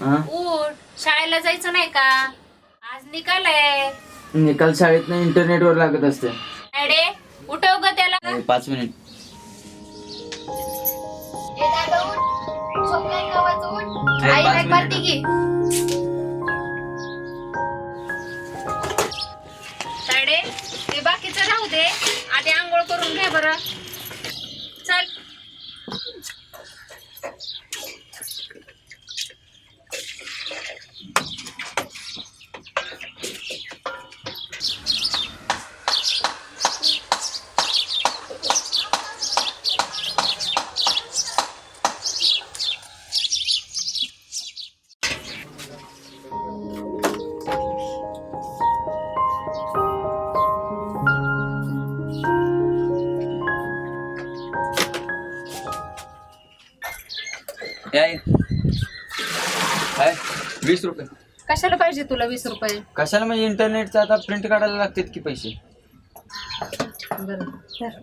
उठ. शाळेला जायचं नाही का? आज निकालाय निकाल शाळेत इंटरनेट वर लागत असते. अडे उठव ग त्याला. ए, पाच मिनिट. आहे, आई पाच बॅग मिनिटं. मारती की ताडे ते बाकीचं राहू दे. आधी आंघोळ करून घे बरं. आई. काय वीस रुपये. कशाला पाहिजे तुला वीस रुपये? कशाला म्हणजे इंटरनेटचं आता प्रिंट काढायला लागतात की पैसे? बरं धर.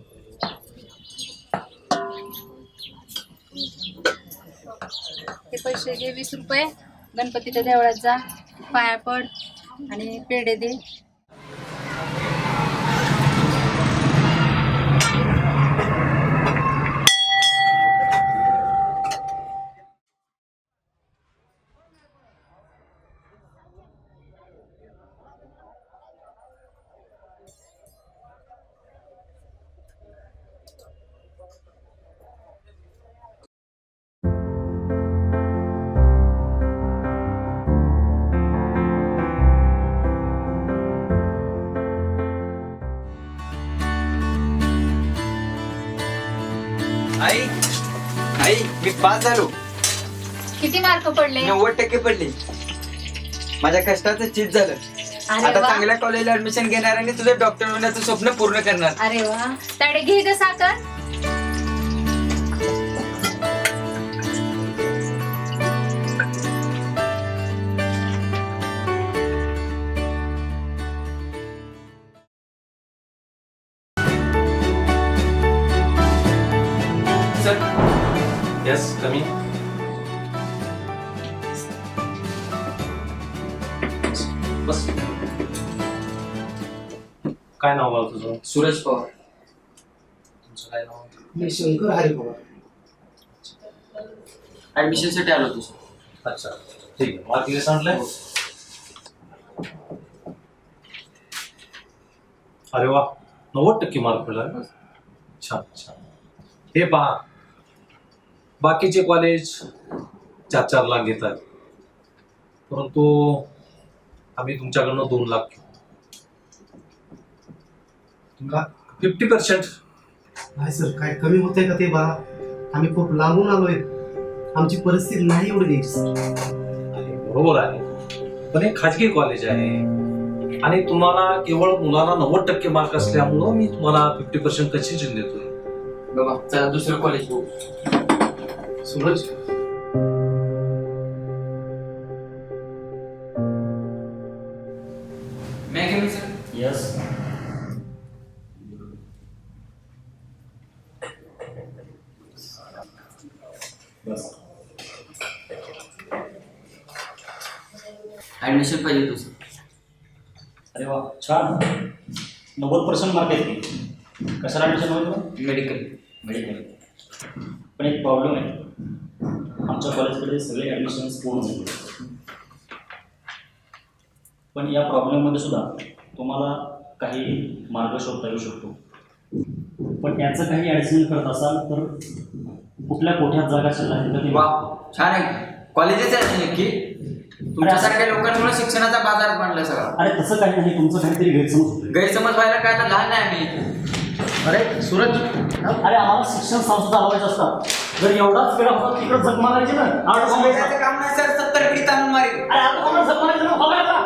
हे पैसे घे वीस रुपये. गणपतीच्या देवळात जा. पाया पड आणि पेढे दे. पास झालो. किती मार्क पडले? नव्वद टक्के पडले. माझ्या कष्टाचं चीज झालं. अरे आता वा. चांगल्या कॉलेजला ऍडमिशन घेणार आणि तुझं डॉक्टर होण्याचं स्वप्न पूर्ण करणार. अरे वा. ताडे घे ग साखर. सर येस कमी बस काय नाव आहे तुझं? सूरज पवार. तुमचं काय नाव? मी शंकर हरिपवार ऍडमिशनसाठी आलो तुझं अच्छा. ठीक आहे. मार्क लिस्ट आणलंय अरे वा. नव्वद टक्के मार्क पडला छान छान. हे पहा. बाकीचे कॉलेज चार चार लाख घेतात. परंतु आम्ही तुमच्याकडनं दोन लाख घेऊ. फिफ्टी पर्सेंट नाही सर काय कमी होतंय का ते बघा. आम्ही खूप लांबून आलोय. आमची परिस्थिती नाही एवढी द्यायची सर. बरोबर आहे. पण हे खाजगी कॉलेज आहे. आणि तुम्हाला केवळ मुलांना नव्वद टक्के मार्क असल्यामुळं मी तुम्हाला फिफ्टी पर्सेंट कन्सेशन देतोय बाबा चला दुसरं कॉलेज बघू. सूरज? मॅगॅमी सर? यस ऍडमिशन पाहिजे तुझं अरे वा छान. नव्वद पर्सेंट मार्क आहेत कशाला ॲडमिशन हवं तुला मेडिकल मेडिकल पण एक प्रॉब्लेम आहे. आमच्या कॉलेजकडे सगळे ॲडमिशन्स पूर्ण झाले. पण या प्रॉब्लेममध्ये सुद्धा तुम्हाला काही मार्ग शोधता येऊ शकतो. पण याचं काही ॲडजस्टमेंट करत असाल तर कुठल्या कोठ्यात जागा शिल्लक आहेत का ते वा छान आहे. कॉलेजच आहे नक्की तुमच्यासारख्या लोकांमुळे शिक्षणाचा बाजार बनला सगळा. अरे तसं काही नाही. तुमचं काहीतरी गैरसमज. गैरसमज व्हायला काय आता लहान नाही आम्ही. अरे सूरज. अरे आम्हाला शिक्षण संस्था चालवायच्या असतात. जर एवढाच वेळ होता तिकडे जग मारायची ना आठ काम नाही सर. सत्तर मारेल. अरे आता कोणाला जग मारायचं ना का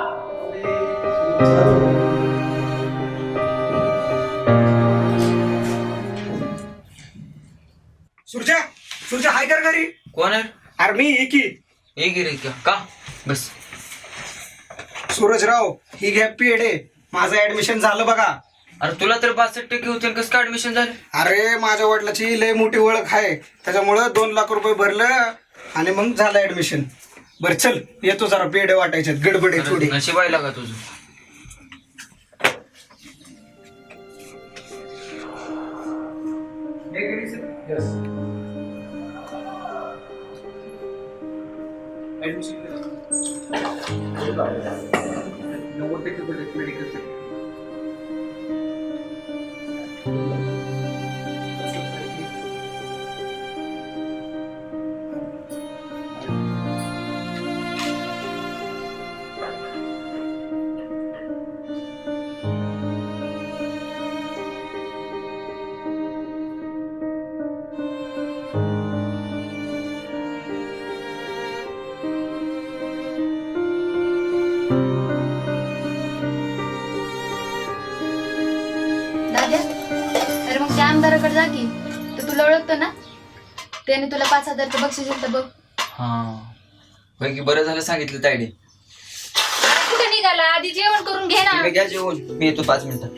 सूर्जा सूर्जा हाय कर घरी. कोण आहे? अरे मी एकी एक गिरे का? बस. सूरजराव ही घ्या पेढे. माझं ऍडमिशन झालं बघा. अरे तुला तर बासष्ट टक्के होते कसं काय ऍडमिशन झालं? अरे माझ्या वडिलाची लय मोठी ओळख आहे. त्याच्यामुळं दोन लाख रुपये भरलं आणि मग झालं ऍडमिशन बरं चल येतो जरा पेढे वाटायच्यात गडबड आहे थोडी. नशीब आहे लागा तुझं. si जा की तर तुला ओळखतो ना? त्याने तुला पाच हजारचं बक्षीस दिलं बघ. हा. होय की बरं झालं सांगितलं तायडे कुठे निघाला? आधी जेवण करून घे ना. घ्या जेवण. मी येतो पाच मिनिटात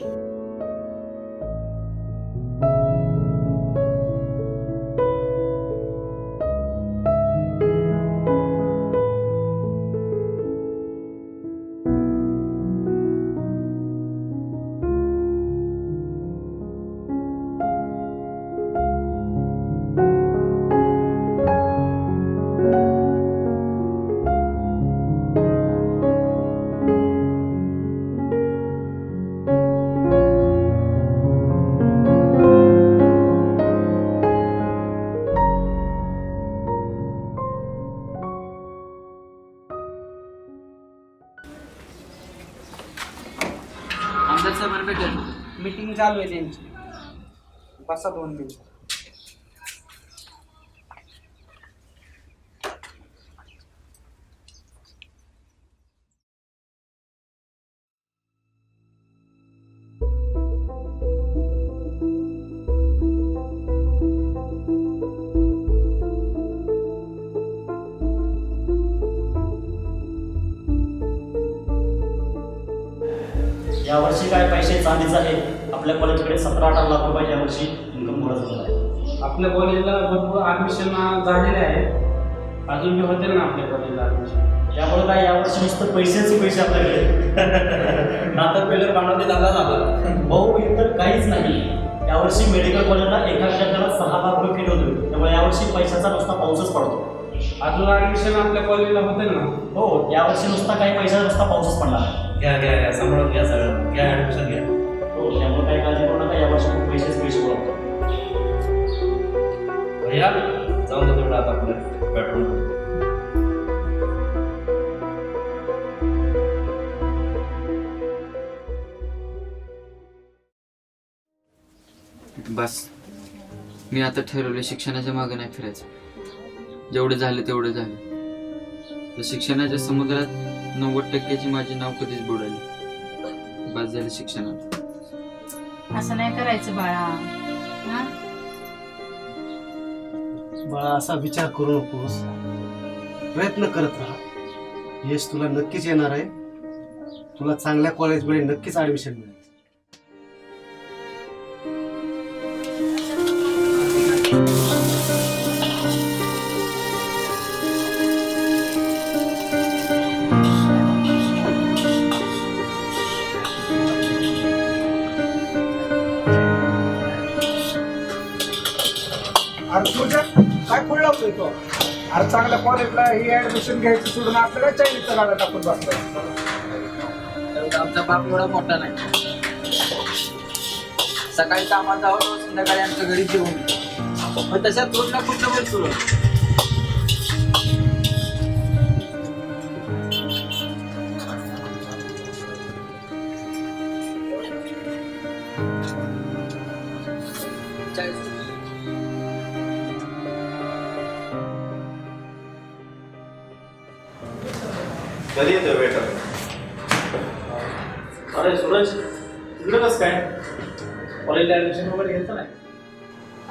आमदार भेटेल मीटिंग चालू आहे त्यांची. बसा दोन मिनिट. यावर्षी काय पैसे चांदीच आहे आपल्या कॉलेजकडे सतरा अठरा लाख रुपये यावर्षी इन्कम गोळा झाला आहे. आपल्या कॉलेजला भरपूर ऍडमिशन झालेले आहेत अजून बी होते ना आपल्या कॉलेजला ऍडमिशन त्यामुळे काय यावर्षी नुसतं पैसेच पैसे आपल्याकडे नातं पेलर बांधवते धंदा झाला. भाऊ इतर काहीच नाही. यावर्षी मेडिकल कॉलेजला एका विद्यार्थ्याला सहा लाख रुपये फी होते त्यामुळे यावर्षी पैशाचा नुसता पाऊसच पडतो. अजून ऍडमिशन आपल्या कॉलेजला होते ना? हो यावर्षी नुसता काही पैशाचा नुसता पाऊसच पडला. घ्या घ्या घ्या सांभाळून घ्या सगळं. घ्या ऍडमिशन घ्या. हो त्यामुळे काही काळजी करू नका. यावर्षी खूप पैसेच पैसे उडवतो भैया जाऊन दे तेवढं आता बस. मी आता ठरवलं शिक्षणाच्या मागं नाही फिरायचं. जेवढं झालं तेवढं झालं. तर शिक्षणाच्या समुद्रात नव्वद टक्क्याची माझी नाव कधीच बुडाली. बस झालं शिक्षणात. असं नाही करायचं बाळा. हा? बाळा असा विचार करू नकोस. प्रयत्न करत राहा. यश तुला नक्कीच येणार आहे. तुला चांगल्या कॉलेजमध्ये नक्कीच ऍडमिशन मिळेल. काय फुल लावतोय तो? अरे चांगल्या कॉलेजला ही ऍडमिशन घ्यायचं सोडून आपल्याला काय चायनीजचा गाडा टाकून बसलाय आमचा बाप एवढा मोठा नाही. सकाळी कामात जावं संध्याकाळी आमच्या घरी जेवून. मग तशा रोडला कुठलं पण सुरू कधी येतो वेटर अरे सूरज तिकडे कसं काय? कॉलेजला ऍडमिशन वगैरे घ्यायचं नाही?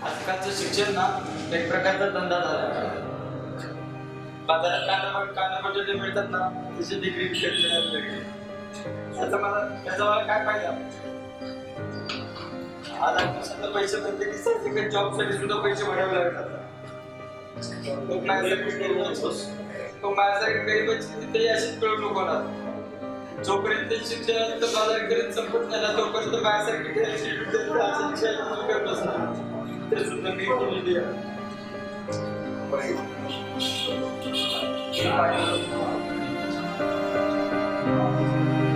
आजकालचं शिक्षण ना एक प्रकारचा धंदा झाला. बाजारात कांदा कांदा बटाटे मिळतात ना तशी डिग्री त्याचा मला त्याचा मला काय फायदा? आज ऍडमिशनला पैसे प्रत्येक सर्टिफिकेट जॉबसाठी सुद्धा पैसे भरावे लागतात. तो माझ्यासाठी गरीबच तो माझ्यासाठी गरीबाची तिथे अशीच कळू नको ना जोपर्यंत शिक्षणाचं बाजारीकरण संपत नाही तोपर्यंत माझ्यासारखी ठेवायची शिक्षण करत असणार. ते सुद्धा मी केलेली आहे Thank